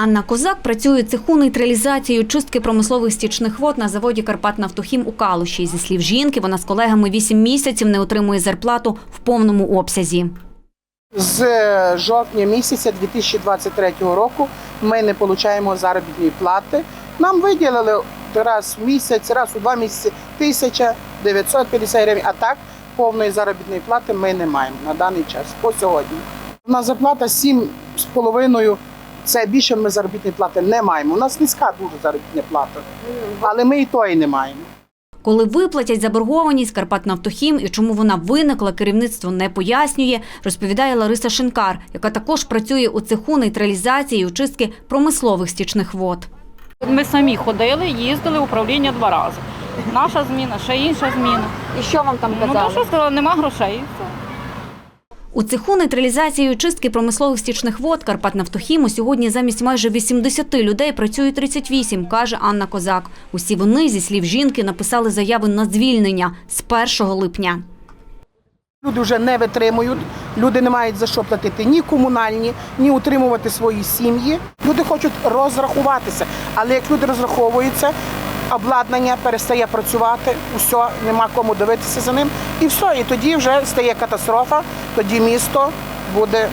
Анна Козак працює цеху нейтралізації і очистки промислових стічних вод на заводі «Карпатнафтохім» у Калуші. Зі слів жінки, вона з колегами 8 місяців не отримує зарплату в повному обсязі. З жовтня місяця 2023 року ми не отримуємо заробітної плати. Нам виділили раз в місяць, раз у два місяці 1950 гривень, а так повної заробітної плати ми не маємо на даний час по сьогодні. У нас зарплата 7,5, це більше ми заробітної плати не маємо. У нас низька дуже заробітна плата, але ми і тої не маємо. Коли виплатять заборгованість «Карпатнафтохім» і чому вона виникла, керівництво не пояснює, розповідає Лариса Шинкар, яка також працює у цеху нейтралізації і очистки промислових стічних вод. Ми самі ходили, їздили в управління два рази. Наша зміна, ще інша зміна. І що вам там Ну то що сказали, нема грошей. У цеху нейтралізації і очистки промислових стічних вод «Карпатнафтохіму» сьогодні замість майже 80 людей працює 38, каже Анна Козак. Усі вони, зі слів жінки, написали заяви на звільнення з 1 липня. Люди вже не витримують, люди не мають за що платити ні комунальні, ні утримувати свої сім'ї. Люди хочуть розрахуватися, але як люди розраховуються, обладнання перестає працювати, усе, нема кому дивитися за ним, і все. І тоді вже стає катастрофа, тоді місто буде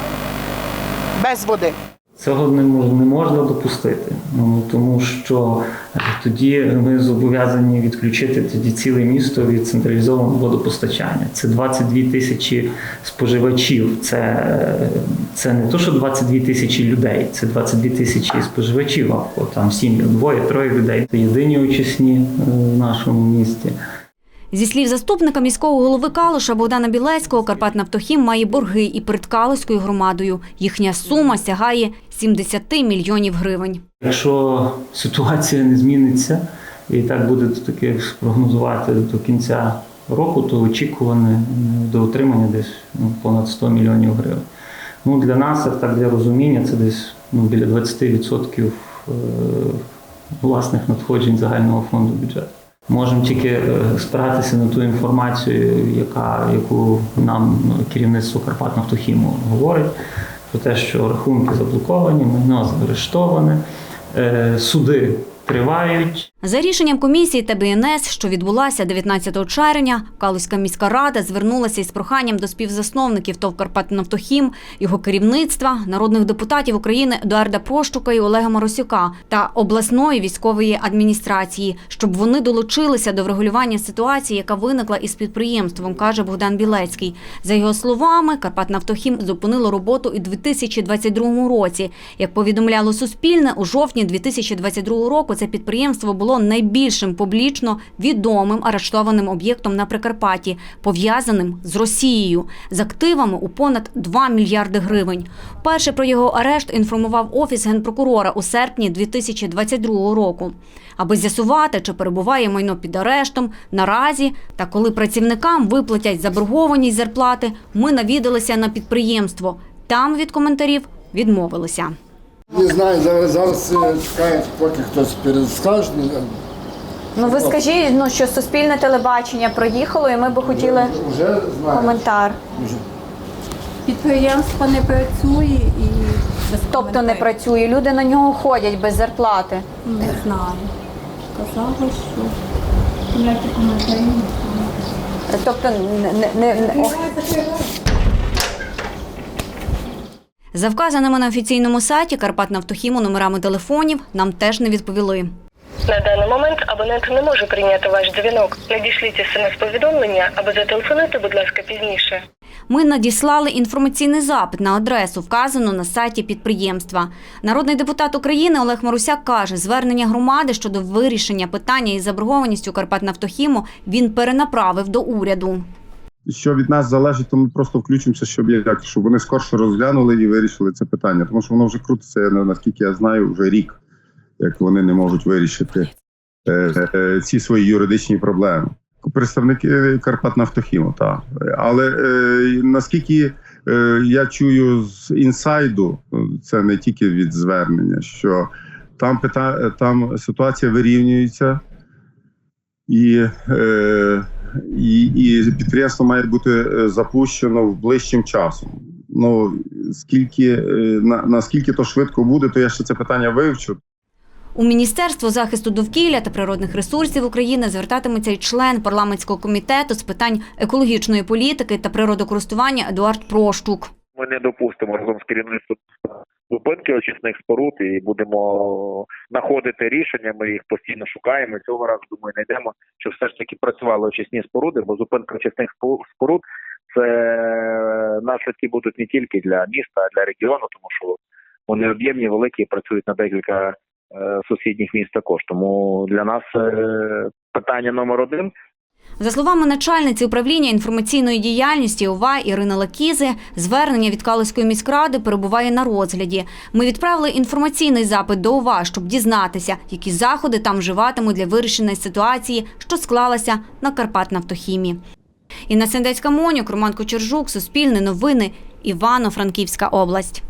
без води. Цього не мож- не можна допустити, ну тому що е, тоді ми зобов'язані відключити тоді ціле місто від централізованого водопостачання. Це 22 тисячі споживачів. Це, е, це не то, що 22 тисячі людей, це 22 тисячі споживачів. А там сім'ї двоє, троє людей. Це єдині очисні е, в нашому місті. Зі слів заступника міського голови Калуша Богдана Білецького, «Карпатнафтохім» має борги і перед Калуською громадою. Їхня сума сягає 70 мільйонів гривень. Якщо ситуація не зміниться і так буде таки спрогнозувати до кінця року, то очікуване до отримання десь ну, понад 100 мільйонів гривень. Ну, для нас, так для розуміння, це десь ну, біля 20% е, власних надходжень загального фонду бюджету. Можемо тільки е, спиратися на ту інформацію, яка, яку нам ну, керівництво Карпатнафтохіму говорить, про те, що рахунки заблоковані, майно заарештоване, суди тривають. За рішенням комісії та БНС, що відбулася 19 червня, Калуська міська рада звернулася із проханням до співзасновників ТОВ «Карпатнафтохім», його керівництва, народних депутатів України Едуарда Прощука і Олега Моросюка та обласної військової адміністрації, щоб вони долучилися до врегулювання ситуації, яка виникла із підприємством, каже Богдан Білецький. За його словами, «Карпатнафтохім» зупинило роботу і 2022 році. Як повідомляло Суспільне, у жовтні 2022 року це підприємство було найбільшим публічно відомим арештованим об'єктом на Прикарпатті, пов'язаним з Росією, з активами у понад 2 мільярди гривень. Перше про його арешт інформував Офіс генпрокурора у серпні 2022 року. Аби з'ясувати, чи перебуває майно під арештом, наразі та коли працівникам виплатять заборгованість зарплати, ми навідалися на підприємство. Там від коментарів відмовилися. Не знаю, зараз, зараз е, чекають, поки хтось перескаже. Ну ви скажіть, ну що суспільне телебачення проїхало, і ми би хотіли Вже знаю. коментар. Підприємство не працює і без Тобто не коментарів. працює. Люди на нього ходять без зарплати. Не знаю. Казали, що ніякі коментарі не знаю. Тобто не, не, не, не- о, За вказаними на офіційному сайті Карпатнафтохіму номерами телефонів нам теж не відповіли. На даний момент абонент не може прийняти ваш дзвінок. Надішліть смс-повідомлення або зателефонуйте, будь ласка, пізніше. Ми надіслали інформаційний запит на адресу, вказану на сайті підприємства. Народний депутат України Олег Марусяк каже, звернення громади щодо вирішення питання із заборгованістю Карпатнафтохіму він перенаправив до уряду. Що від нас залежить, то ми просто включимося, щоб як щоб вони скорше розглянули і вирішили це питання. Тому що воно вже крутиться, наскільки я знаю, вже рік, як вони не можуть вирішити е, е, ці свої юридичні проблеми. Представники Карпатнафтохіму, так. Але е, наскільки е, я чую з інсайду, е, це не тільки від звернення, що там пита, там ситуація вирівнюється. І, е, і, і підприємство має бути е, запущено в ближчим часом. Ну скільки е, на, наскільки то швидко буде, то я ще це питання вивчу. У Міністерство захисту довкілля та природних ресурсів України звертатиметься й член парламентського комітету з питань екологічної політики та природокористування Едуард Прощук. Ми не допустимо разом з керівництвом зупинки очисних споруд і будемо знаходити рішення. Ми їх постійно шукаємо. Цього разу думаю, знайдемо, щоб все ж таки працювали очисні споруди, бо зупинка очисних спо- споруд це наслідки будуть не тільки для міста, а для регіону, тому що вони об'ємні, великі, працюють на декілька е, сусідніх міст також. Тому для нас е, питання номер один За словами начальниці управління інформаційної діяльності ОВА Ірини Лакізи, звернення від Калузької міськради перебуває на розгляді. Ми відправили інформаційний запит до ОВА, щоб дізнатися, які заходи там вживатимуть для вирішення ситуації, що склалася на Карпатнафтохімі. Інна Сендецька Монюк, Роман Кочержук, Суспільне новини, Івано-Франківська область.